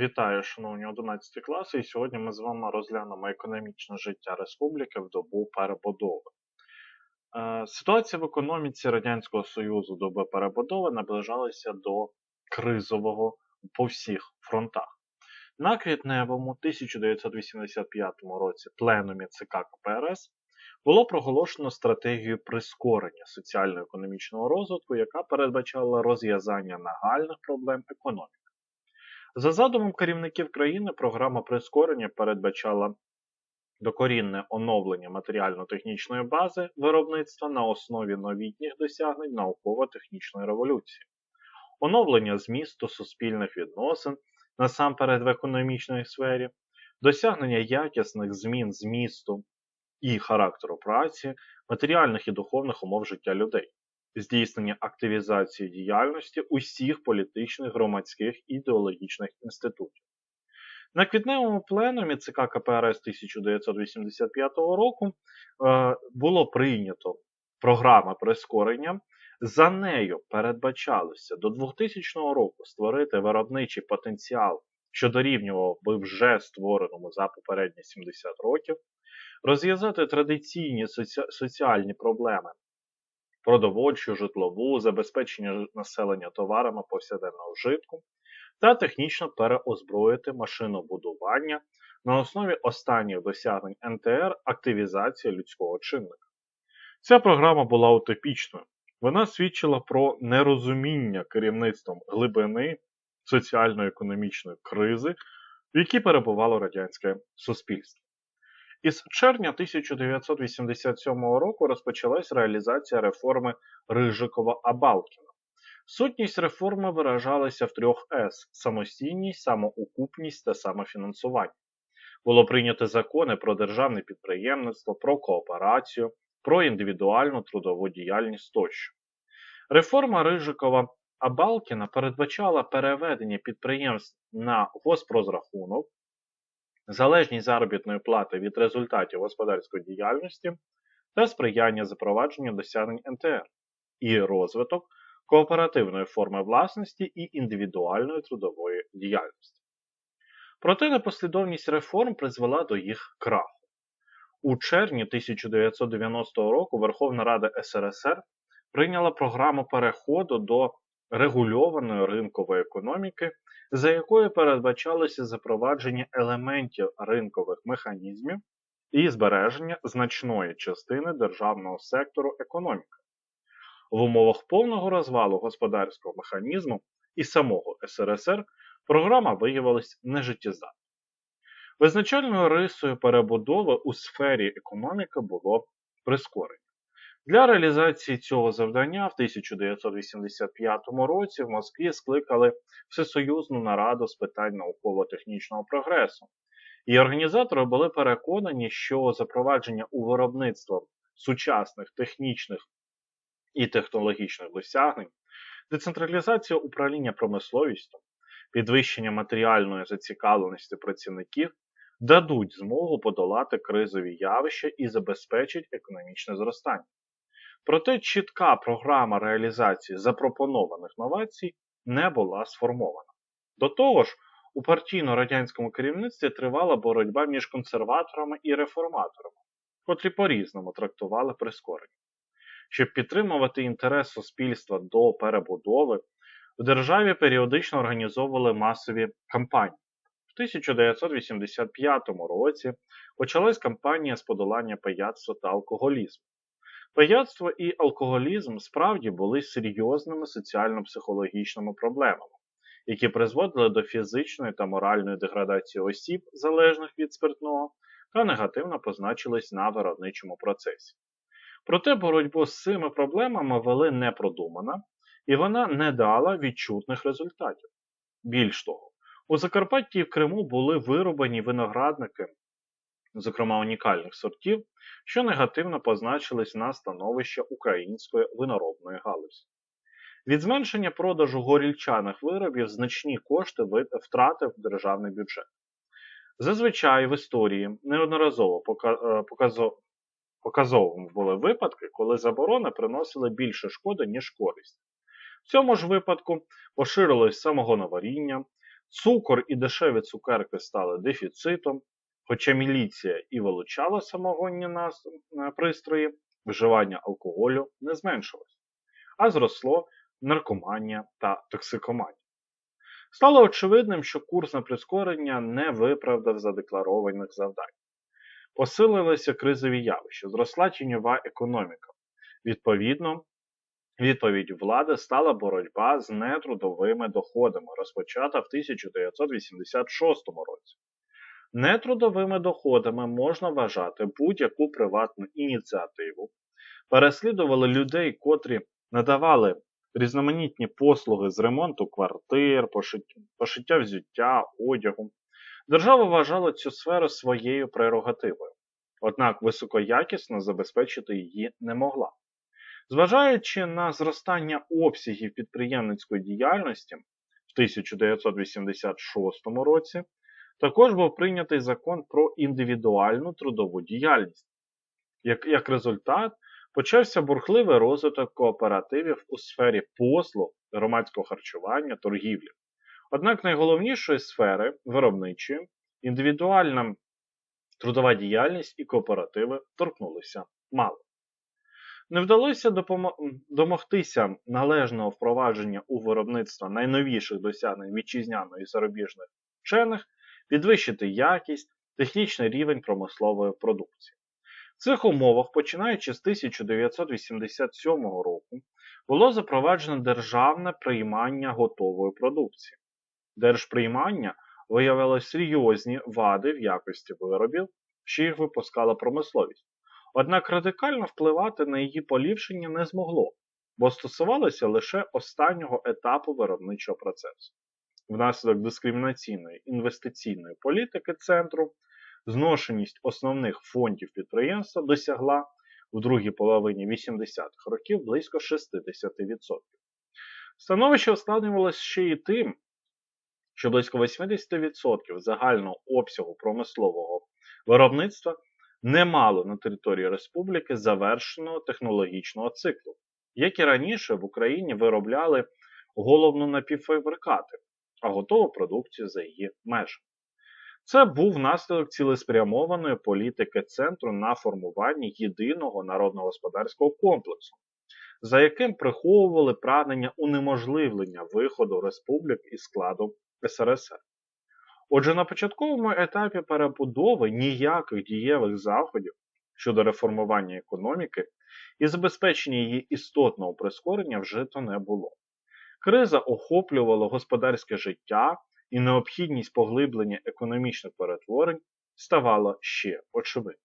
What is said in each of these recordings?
Вітаю, шановні 11 класи, і сьогодні ми з вами розглянемо економічне життя республіки в добу перебудови. Е, Ситуація в економіці Радянського Союзу доби перебудови наближалася до кризового по всіх фронтах. На квітневому 1985 році пленумі ЦК КПРС було проголошено стратегію прискорення соціально-економічного розвитку, яка передбачала розв'язання нагальних проблем економіки. За задумом керівників країни, програма прискорення передбачала докорінне оновлення матеріально-технічної бази виробництва на основі новітніх досягнень науково-технічної революції, оновлення змісту суспільних відносин насамперед в економічній сфері, досягнення якісних змін змісту і характеру праці, матеріальних і духовних умов життя людей здійснення активізації діяльності усіх політичних, громадських і ідеологічних інститутів. На квітневому пленумі ЦК КПРС 1985 року е, було прийнято програма прискорення. За нею передбачалося до 2000 року створити виробничий потенціал, що дорівнював би вже створеному за попередні 70 років, розв'язати традиційні соці... соціальні проблеми продовольчу, житлову, забезпечення населення товарами повсякденного вжитку та технічно переозброїти машинобудування на основі останніх досягнень НТР активізація людського чинника. Ця програма була утопічною. Вона свідчила про нерозуміння керівництвом глибини соціально-економічної кризи, в якій перебувало радянське суспільство. Із червня 1987 року розпочалась реалізація реформи Рижикова-Абалкіна. Сутність реформи виражалася в трьох С: самостійність, самоукупність та самофінансування. Було прийнято закони про державне підприємництво, про кооперацію, про індивідуальну трудову діяльність тощо. Реформа Рижикова Абалкіна передбачала переведення підприємств на госпрозрахунок, залежність заробітної плати від результатів господарської діяльності та сприяння запровадженню досягнень НТР і розвиток кооперативної форми власності і індивідуальної трудової діяльності. Проте непослідовність реформ призвела до їх краху. У червні 1990 року Верховна Рада СРСР прийняла програму переходу до регульованої ринкової економіки за якою передбачалося запровадження елементів ринкових механізмів і збереження значної частини державного сектору економіки. В умовах повного розвалу господарського механізму і самого СРСР програма виявилась нежиттєздатною. Визначальною рисою перебудови у сфері економіки було прискорення. Для реалізації цього завдання в 1985 році в Москві скликали Всесоюзну нараду з питань науково-технічного прогресу, і організатори були переконані, що запровадження у виробництво сучасних технічних і технологічних досягнень, децентралізація управління промисловістю, підвищення матеріальної зацікавленості працівників дадуть змогу подолати кризові явища і забезпечить економічне зростання. Проте чітка програма реалізації запропонованих новацій не була сформована. До того ж, у партійно-радянському керівництві тривала боротьба між консерваторами і реформаторами, котрі по-різному трактували прискорення. Щоб підтримувати інтерес суспільства до перебудови, в державі періодично організовували масові кампанії. В 1985 році почалась кампанія з подолання пияцтва та алкоголізму. Пияцтво і алкоголізм справді були серйозними соціально-психологічними проблемами, які призводили до фізичної та моральної деградації осіб, залежних від спиртного, та негативно позначились на виробничому процесі. Проте боротьбу з цими проблемами вели непродумана, і вона не дала відчутних результатів. Більш того, у Закарпатті і в Криму були вирубані виноградники, зокрема унікальних сортів, що негативно позначились на становище української виноробної галузі. Від зменшення продажу горільчаних виробів значні кошти втратив державний бюджет. Зазвичай в історії неодноразово е, показовими були випадки, коли заборони приносили більше шкоди, ніж користь. В цьому ж випадку поширилось самогоноваріння, Цукор і дешеві цукерки стали дефіцитом, хоча міліція і вилучала самогонні е, пристрої, вживання алкоголю не зменшилось, а зросло наркоманія та токсикоманія. Стало очевидним, що курс на прискорення не виправдав задекларованих завдань. Посилилися кризові явища, зросла тіньова економіка. Відповідно, відповіддю влади стала боротьба з нетрудовими доходами, розпочата в 1986 році. Нетрудовими доходами можна вважати будь-яку приватну ініціативу, переслідували людей, котрі надавали різноманітні послуги з ремонту квартир, пошиття, взуття, одягу. Держава вважала цю сферу своєю прерогативою, однак високоякісно забезпечити її не могла. Зважаючи на зростання обсягів підприємницької діяльності в 1986 році, також був прийнятий закон про індивідуальну трудову діяльність. Як, як результат, почався бурхливий розвиток кооперативів у сфері послуг, громадського харчування, торгівлі. Однак найголовнішої сфери виробничої, індивідуальна трудова діяльність і кооперативи торкнулися мало. Не вдалося домогтися належного впровадження у виробництво найновіших досягнень вітчизняної і зарубіжних вчених, підвищити якість, технічний рівень промислової продукції. В цих умовах, починаючи з 1987 року, було запроваджено державне приймання готової продукції. Держприймання виявило серйозні вади в якості виробів, що їх випускала промисловість. Однак радикально впливати на її поліпшення не змогло, бо стосувалося лише останнього етапу виробничого процесу. Внаслідок дискримінаційної інвестиційної політики центру зношеність основних фондів підприємства досягла у другій половині 80-х років близько 60%. Становище ускладнювалося ще й тим, що близько 80% загального обсягу промислового виробництва не мало на території республіки завершеного технологічного циклу, як і раніше в Україні виробляли головну напівфабрикати, а готову продукцію за її межами. Це був наслідок цілеспрямованої політики центру на формуванні єдиного народно-господарського комплексу, за яким приховували прагнення унеможливлення виходу республік із складу СРСР. Отже, на початковому етапі перебудови ніяких дієвих заходів щодо реформування економіки і забезпечення її істотного прискорення вжито не було. Криза охоплювала господарське життя і необхідність поглиблення економічних перетворень ставала ще очевидною.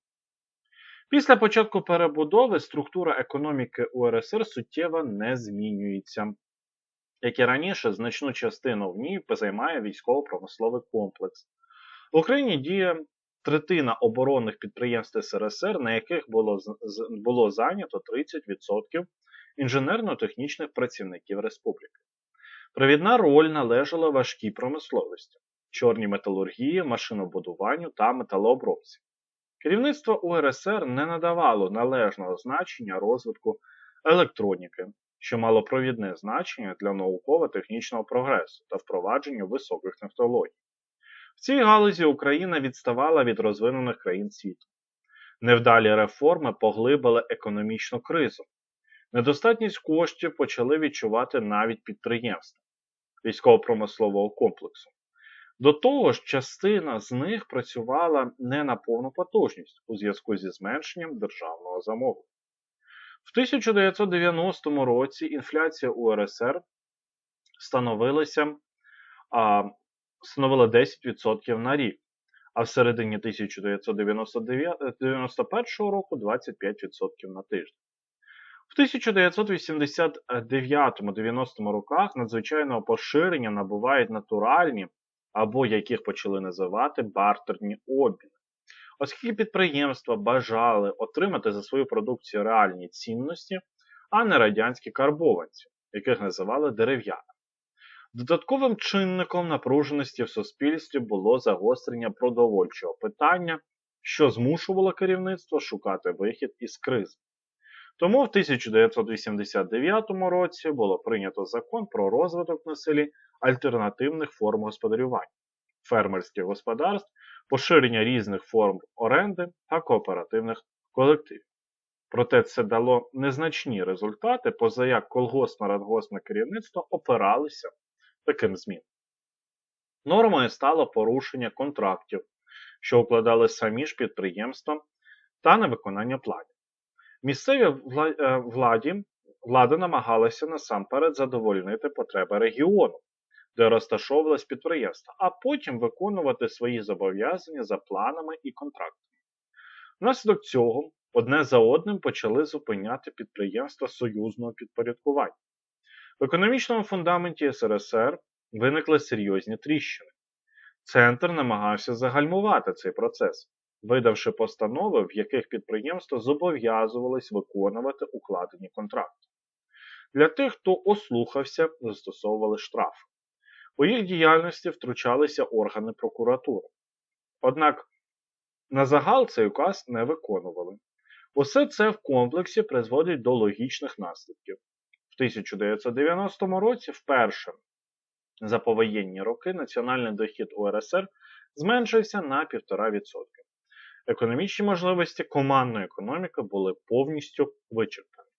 Після початку перебудови структура економіки УРСР суттєво не змінюється. Як і раніше, значну частину в ній займає військово-промисловий комплекс. В Україні діє третина оборонних підприємств СРСР, на яких було, було зайнято 30% інженерно-технічних працівників республіки. Провідна роль належала важкій промисловості, чорній металургії, машинобудуванню та металообробці. Керівництво УРСР не надавало належного значення розвитку електроніки, що мало провідне значення для науково-технічного прогресу та впровадження високих технологій. В цій галузі Україна відставала від розвинених країн світу. Невдалі реформи поглибили економічну кризу. Недостатність коштів почали відчувати навіть підприємства військово-промислового комплексу. До того ж, частина з них працювала не на повну потужність у зв'язку зі зменшенням державного замовлення. В 1990 році інфляція УРСР становилася, а, становила 10% на рік, а в середині 1991 року 25% на тиждень. В 1989-90 роках надзвичайного поширення набувають натуральні або яких почали називати бартерні обміни. Оскільки підприємства бажали отримати за свою продукцію реальні цінності, а не радянські карбованці, яких називали дерев'янами. Додатковим чинником напруженості в суспільстві було загострення продовольчого питання, що змушувало керівництво шукати вихід із кризи. Тому в 1989 році було прийнято закон про розвиток на селі альтернативних форм господарювання, фермерських господарств, поширення різних форм оренди та кооперативних колективів. Проте це дало незначні результати, поза як колгоспно-радгоспне керівництво опиралися таким змінам. Нормою стало порушення контрактів, що укладали самі ж підприємства та невиконання планів. Місцеві е, владі, влада намагалася насамперед задовольнити потреби регіону, де розташовувалось підприємство, а потім виконувати свої зобов'язання за планами і контрактами. Внаслідок цього одне за одним почали зупиняти підприємства союзного підпорядкування. В економічному фундаменті СРСР виникли серйозні тріщини. Центр намагався загальмувати цей процес, видавши постанови, в яких підприємства зобов'язувались виконувати укладені контракти. Для тих, хто ослухався, застосовували штрафи. У їх діяльності втручалися органи прокуратури. Однак на загал цей указ не виконували. Усе це в комплексі призводить до логічних наслідків. В 1990 році вперше за повоєнні роки національний дохід УРСР зменшився на 1,5%. Економічні можливості командної економіки були повністю вичерпані.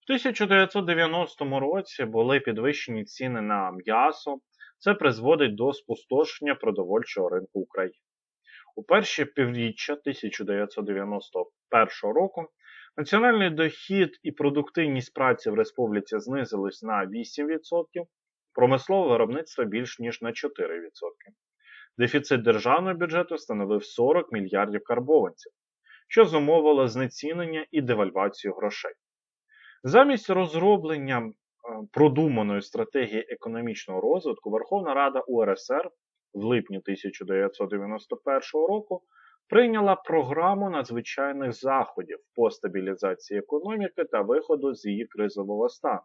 В 1990 році були підвищені ціни на м'ясо. Це призводить до спустошення продовольчого ринку України. У перші півріччя 1991 року національний дохід і продуктивність праці в республіці знизились на 8%, промислове виробництво більш ніж на 4%. Дефіцит державного бюджету становив 40 мільярдів карбованців, що зумовило знецінення і девальвацію грошей. Замість розроблення е, продуманої стратегії економічного розвитку Верховна Рада УРСР в липні 1991 року прийняла програму надзвичайних заходів по стабілізації економіки та виходу з її кризового стану,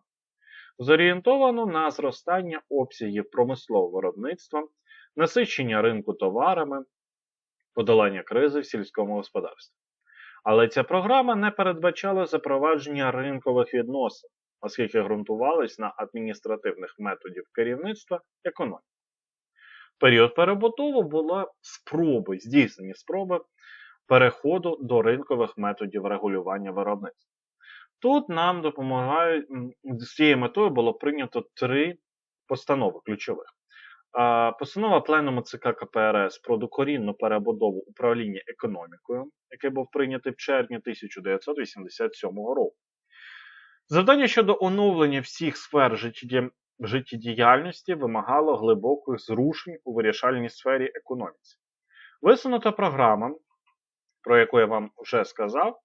зорієнтовано на зростання обсягів промислового виробництва, насичення ринку товарами, подолання кризи в сільському господарстві. Але ця програма не передбачала запровадження ринкових відносин, оскільки ґрунтувалась на адміністративних методів керівництва економіки період перебудови була спроби, здійснені спроби переходу до ринкових методів регулювання виробництва. Тут нам допомагають, з цією метою було прийнято три постанови ключових. Постанова Пленуму ЦК КПРС про докорінну перебудову управління економікою, який був прийнятий в червні 1987 року. Завдання щодо оновлення всіх сфер життєдіяльності вимагало глибоких зрушень у вирішальній сфері економіці. Висунута програма, про яку я вам вже сказав,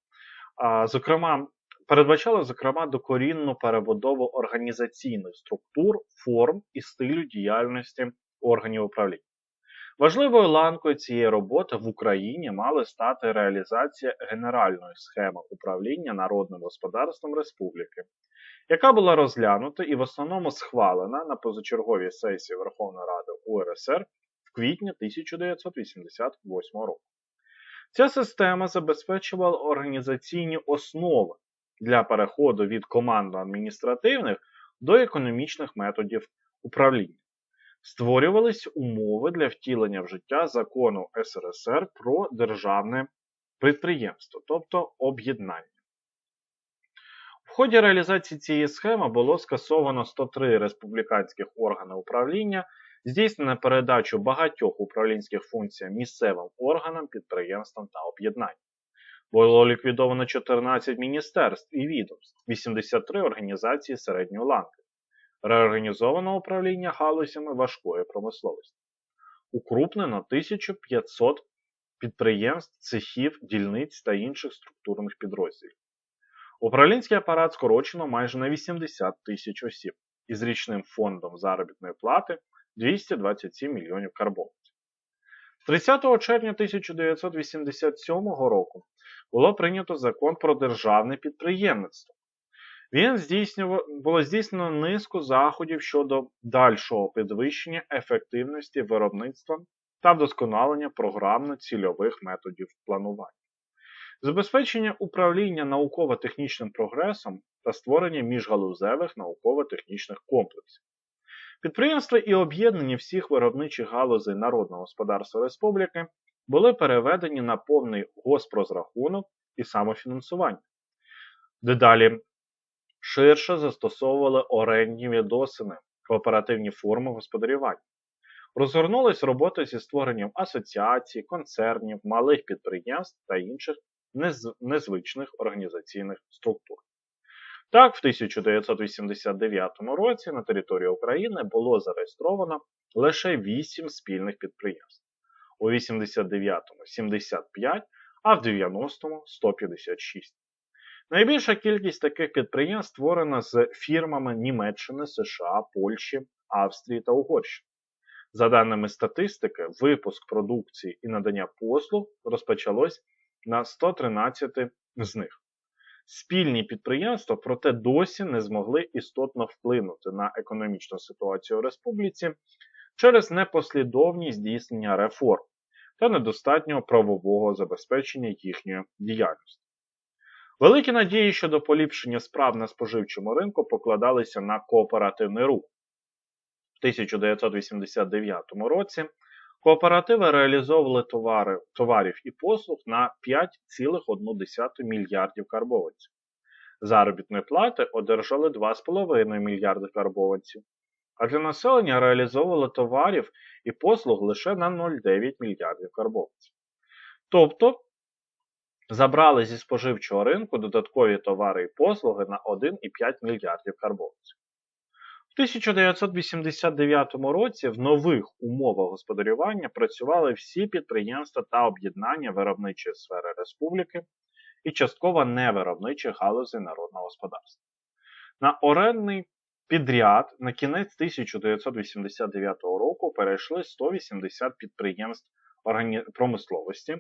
зокрема, передбачала зокрема докорінну перебудову організаційних структур, форм і стилю діяльності органів управління. Важливою ланкою цієї роботи в Україні мали стати реалізація генеральної схеми управління народним господарством республіки, яка була розглянута і в основному схвалена на позачерговій сесії Верховної Ради УРСР в квітні 1988 року. Ця система забезпечувала організаційні основи для переходу від командно-адміністративних до економічних методів управління. Створювались умови для втілення в життя закону СРСР про державне підприємство, тобто об'єднання. В ході реалізації цієї схеми було скасовано 103 республіканських органи управління, здійснено передачу багатьох управлінських функцій місцевим органам, підприємствам та об'єднанням. Було ліквідовано 14 міністерств і відомств, 83 організації середньої ланки, реорганізовано управління галузями важкої промисловості. Укрупнено 1500 підприємств, цехів, дільниць та інших структурних підрозділів. Управлінський апарат скорочено майже на 80 тисяч осіб із річним фондом заробітної плати 227 мільйонів карбованців. 30 червня 1987 року було прийнято закон про державне підприємництво. Він здійснював, було здійснено низку заходів щодо дальшого підвищення ефективності виробництва та вдосконалення програмно-цільових методів планування забезпечення управління науково-технічним прогресом та створення міжгалузевих науково-технічних комплексів. Підприємства і об'єднання всіх виробничих галузей Народного господарства Республіки були переведені на повний госпрозрахунок і самофінансування. Дедалі ширше застосовували орендні відносини, кооперативні форми господарювання. Розгорнулись роботи зі створенням асоціацій, концернів, малих підприємств та інших незвичних організаційних структур. Так, в 1989 році на території України було зареєстровано лише 8 спільних підприємств. У 89-му 75, а в 90-му 156. Найбільша кількість таких підприємств створена з фірмами Німеччини, США, Польщі, Австрії та Угорщини. За даними статистики, випуск продукції і надання послуг розпочалось на 113 з них. Спільні підприємства, проте досі не змогли істотно вплинути на економічну ситуацію в республіці через непослідовність здійснення реформ та недостатнього правового забезпечення їхньої діяльності. Великі надії щодо поліпшення справ на споживчому ринку покладалися на кооперативний рух. В 1989 році кооперативи реалізовували товари, товарів і послуг на 5,1 мільярдів карбованців. Заробітні плати одержали 2,5 мільярди карбованців, а для населення реалізовували товарів і послуг лише на 0,9 мільярдів карбованців. Тобто забрали зі споживчого ринку додаткові товари і послуги на 1,5 мільярдів карбованців. В 1989 році в нових умовах господарювання працювали всі підприємства та об'єднання виробничої сфери республіки і частково невиробничих галузей народного господарства. На орендний підряд на кінець 1989 року перейшли 180 підприємств промисловості,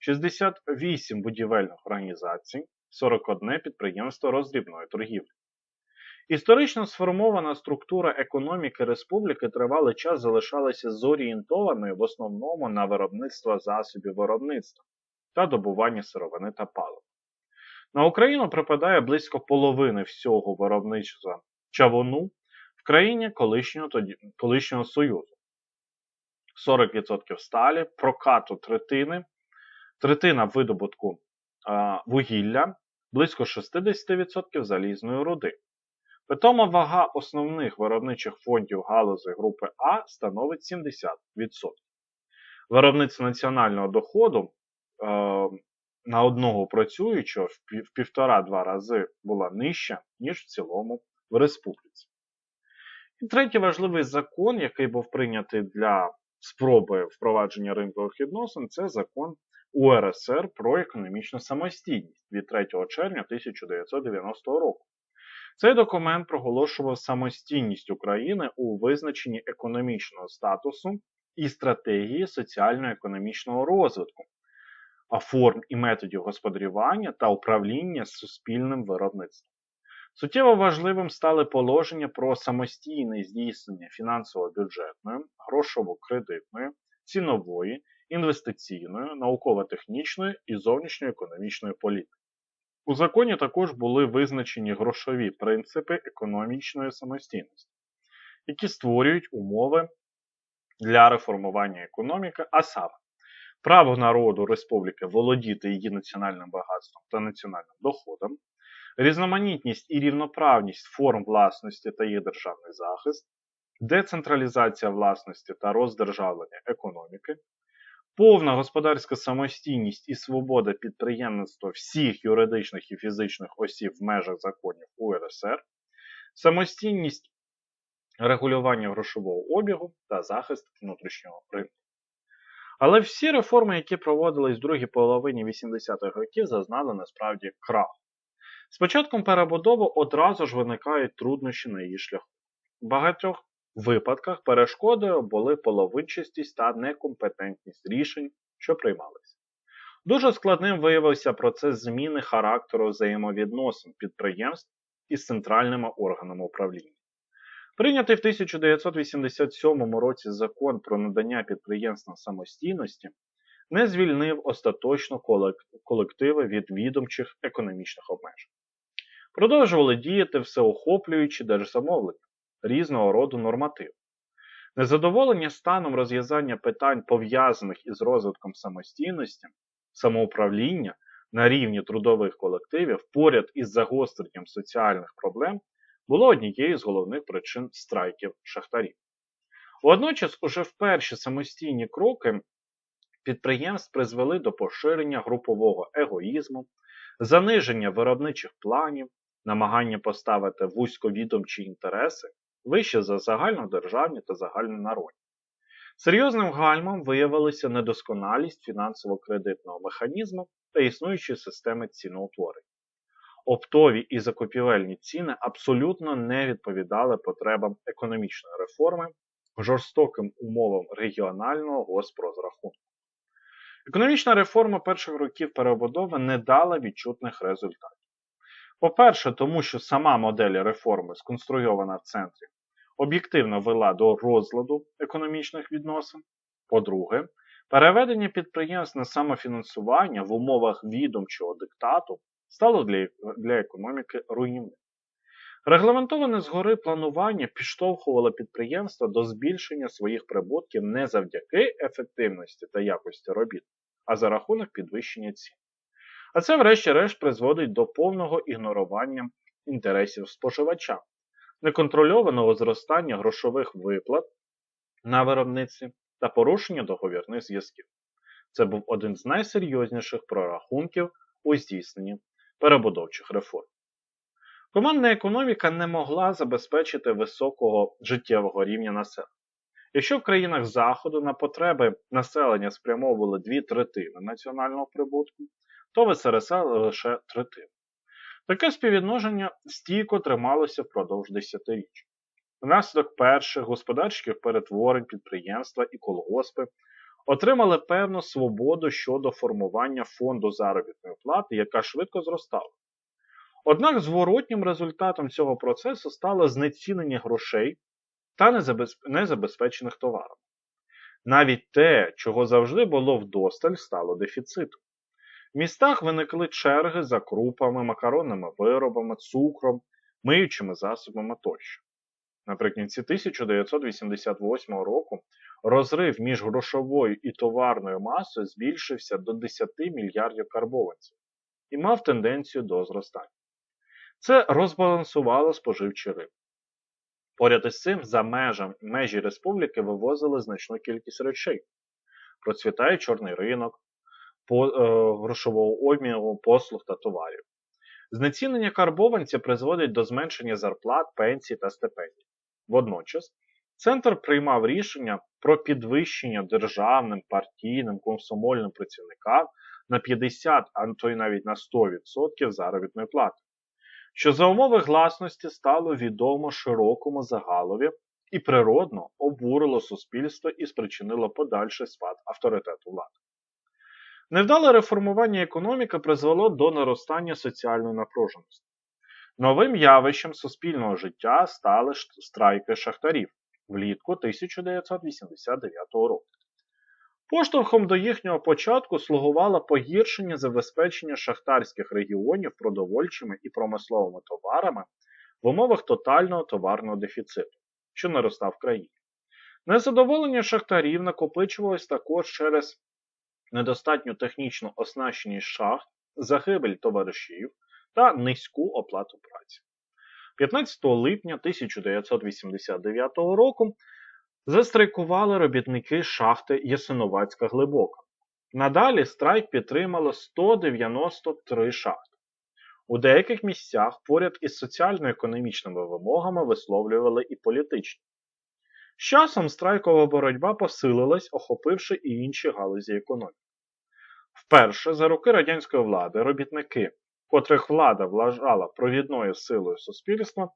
68 будівельних організацій, 41 підприємство роздрібної торгівлі. Історично сформована структура економіки республіки тривалий час залишалася зорієнтованою в основному на виробництво засобів виробництва та добування сировини та палива. На Україну припадає близько половини всього виробництва чавуну в країні колишнього, тоді, колишнього Союзу. 40% сталі, прокату третини, третина видобутку а, вугілля, близько 60% залізної руди. Питома вага основних виробничих фондів галузі групи А становить 70%. Виробництво національного доходу е, на одного працюючого в півтора-два рази була нижча, ніж в цілому в республіці. І третій важливий закон, який був прийнятий для спроби впровадження ринкових відносин, це закон УРСР про економічну самостійність від 3 червня 1990 року. Цей документ проголошував самостійність України у визначенні економічного статусу і стратегії соціально-економічного розвитку, а форм і методів господарювання та управління суспільним виробництвом. Суттєво важливим стали положення про самостійне здійснення фінансово-бюджетної, грошово-кредитної, цінової, інвестиційної, науково-технічної і зовнішньоекономічної політики. У законі також були визначені грошові принципи економічної самостійності, які створюють умови для реформування економіки, а саме право народу республіки володіти її національним багатством та національним доходом, різноманітність і рівноправність форм власності та їх державний захист, децентралізація власності та роздержавлення економіки, повна господарська самостійність і свобода підприємництва всіх юридичних і фізичних осіб в межах законів УРСР, самостійність регулювання грошового обігу та захист внутрішнього ринку. Але всі реформи, які проводились в другій половині 80-х років, зазнали насправді краху. З початком перебудови одразу ж виникають труднощі на її шляху. В багатьох випадках перешкодою були половинчастість та некомпетентність рішень, що приймалися. Дуже складним виявився процес зміни характеру взаємовідносин підприємств із центральними органами управління. Прийнятий в 1987 році закон про надання підприємствам самостійності не звільнив остаточно колективи від відомчих економічних обмежень. Продовжували діяти всеохоплюючі держзамовлення, різного роду нормативи. Незадоволення станом розв'язання питань, пов'язаних із розвитком самостійності, самоуправління на рівні трудових колективів поряд із загостренням соціальних проблем було однією з головних причин страйків шахтарів. Водночас, уже в перші самостійні кроки підприємств призвели до поширення групового егоїзму, заниження виробничих планів, намагання поставити вузьковідомчі інтереси вище за загальнодержавні та загальнонародні. Серйозним гальмом виявилася недосконалість фінансово-кредитного механізму та існуючої системи ціноутворення. Оптові і закупівельні ціни абсолютно не відповідали потребам економічної реформи, жорстоким умовам регіонального госпрозрахунку. Економічна реформа перших років перебудови не дала відчутних результатів. По-перше, тому що сама модель реформи, сконструйована в центрі, об'єктивно вела до розладу економічних відносин. По-друге, переведення підприємств на самофінансування в умовах відомчого диктату стало для, для економіки руйнівним. Регламентоване згори планування підштовхувало підприємства до збільшення своїх прибутків не завдяки ефективності та якості робіт, а за рахунок підвищення цін. А це, врешті-решт, призводить до повного ігнорування інтересів споживача, неконтрольованого зростання грошових виплат на виробництві та порушення договірних зв'язків. Це був один з найсерйозніших прорахунків у здійсненні перебудовчих реформ. Командна економіка не могла забезпечити високого життєвого рівня населення. Якщо в країнах Заходу на потреби населення спрямовували дві третини національного прибутку, то в СРСР лише третину. Таке співвідношення стійко трималося впродовж десятиріч. Внаслідок перших господарських перетворень підприємства і колгоспи отримали певну свободу щодо формування фонду заробітної плати, яка швидко зростала. Однак зворотнім результатом цього процесу стало знецінення грошей та незабезпечених товарів. Навіть те, чого завжди було вдосталь, стало дефіцитом. В містах виникли черги за крупами, макаронними виробами, цукром, миючими засобами тощо. Наприкінці 1988 року розрив між грошовою і товарною масою збільшився до 10 мільярдів карбованців і мав тенденцію до зростання. Це розбалансувало споживчий ринок. Поряд із цим за межами межі республіки вивозили значну кількість речей. Процвітає чорний ринок, грошового обміну, послуг та товарів. Знецінення карбованця призводить до зменшення зарплат, пенсій та стипендій. Водночас, центр приймав рішення про підвищення державним, партійним, комсомольним працівникам на 50, а то й навіть на 100% заробітної плати, що за умови гласності стало відомо широкому загалові і природно обурило суспільство і спричинило подальший спад авторитету влади. Невдале реформування економіки призвело до наростання соціальної напруженості. Новим явищем суспільного життя стали страйки шахтарів влітку 1989 року. Поштовхом до їхнього початку слугувало погіршення забезпечення шахтарських регіонів продовольчими і промисловими товарами в умовах тотального товарного дефіциту, що наростав в країні. Незадоволення шахтарів накопичувалось також через недостатню технічну оснащеність шахт, загибель товаришів та низьку оплату праці. 15 липня 1989 року застрайкували робітники шахти Ясиновацька Глибока. Надалі страйк підтримало 193 шахти. У деяких місцях поряд із соціально-економічними вимогами висловлювали і політичні. З часом страйкова боротьба посилилась, охопивши і інші галузі економіки. Вперше за роки радянської влади робітники, котрих влада вважала провідною силою суспільства,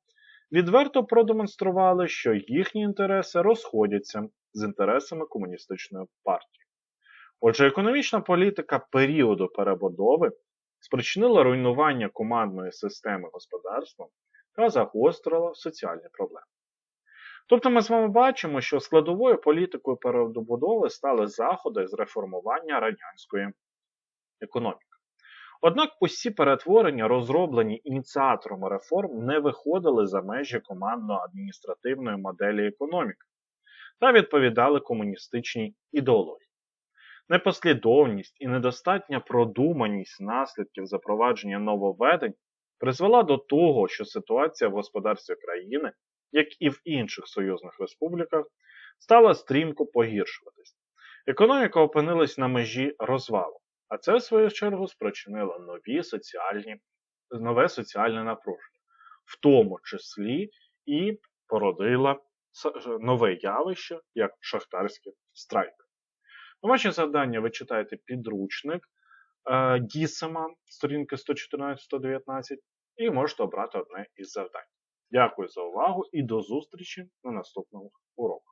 відверто продемонстрували, що їхні інтереси розходяться з інтересами комуністичної партії. Отже, економічна політика періоду перебудови спричинила руйнування командної системи господарства та загострила соціальні проблеми. Тобто ми з вами бачимо, що складовою політикою перебудови стали заходи з реформування радянської економіки. Однак усі перетворення, розроблені ініціаторами реформ, не виходили за межі командно-адміністративної моделі економіки. та відповідали комуністичній ідеології. Непослідовність і недостатня продуманість наслідків запровадження нововведень призвела до того, що ситуація в господарстві країни, як і в інших союзних республіках, стала стрімко погіршуватись. Економіка опинилась на межі розвалу, а це, в свою чергу, спричинило нові соціальні, нове соціальне напруження, в тому числі і породила нове явище, як шахтарський страйк. Домашнє завдання ви читаєте підручник е, Дісема, сторінки 114-119, і можете обрати одне із завдань. Дякую за увагу і до зустрічі на наступному уроку.